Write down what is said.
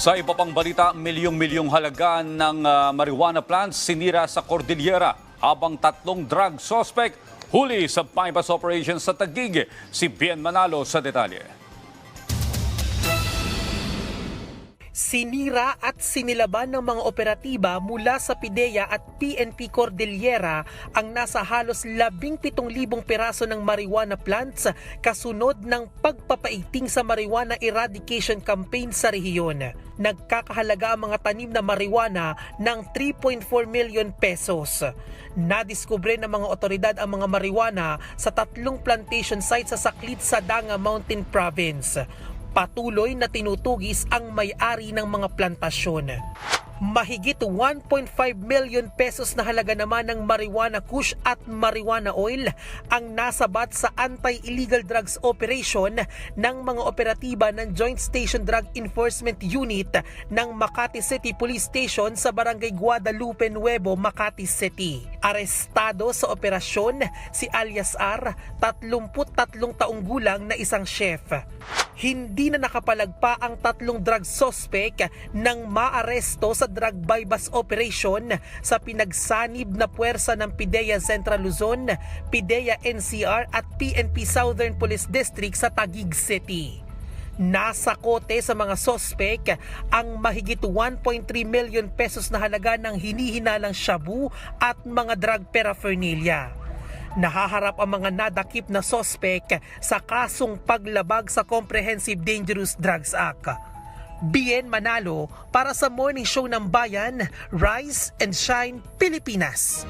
Sa iba pang balita, milyong-milyong halaga ng ah, marijuana plants sinira sa Cordillera habang tatlong drug suspect huli sa bypass operation sa Taguig. Si Bien Manalo sa detalye. Sinira at sinilaban ng mga operatiba mula sa PIDEA at PNP Cordillera ang nasa halos 17,000 piraso ng marijuana plants kasunod ng pagpapaiting sa marijuana eradication campaign sa rehiyon. Nagkakahalaga ang mga tanim na marijuana ng 3.4 million pesos. Nadiskubre ng mga otoridad ang mga marijuana sa tatlong plantation sites sa Saklit sa Danga Mountain Province patuloy na tinutugis ang may-ari ng mga plantasyon. Mahigit 1.5 million pesos na halaga naman ng marijuana kush at marijuana oil ang nasabat sa anti-illegal drugs operation ng mga operatiba ng Joint Station Drug Enforcement Unit ng Makati City Police Station sa Barangay Guadalupe Nuevo, Makati City. Arestado sa operasyon si alias R, 33 taong gulang na isang chef hindi na nakapalagpa ang tatlong drug suspect nang maaresto sa drug bypass operation sa pinagsanib na puwersa ng PIDEA Central Luzon, PIDEA NCR at PNP Southern Police District sa Taguig City. Nasa kote sa mga sospek ang mahigit 1.3 million pesos na halaga ng hinihinalang shabu at mga drug paraphernalia. Nahaharap ang mga nadakip na sospek sa kasong paglabag sa Comprehensive Dangerous Drugs Act. Bien Manalo para sa Morning Show ng Bayan, Rise and Shine, Pilipinas.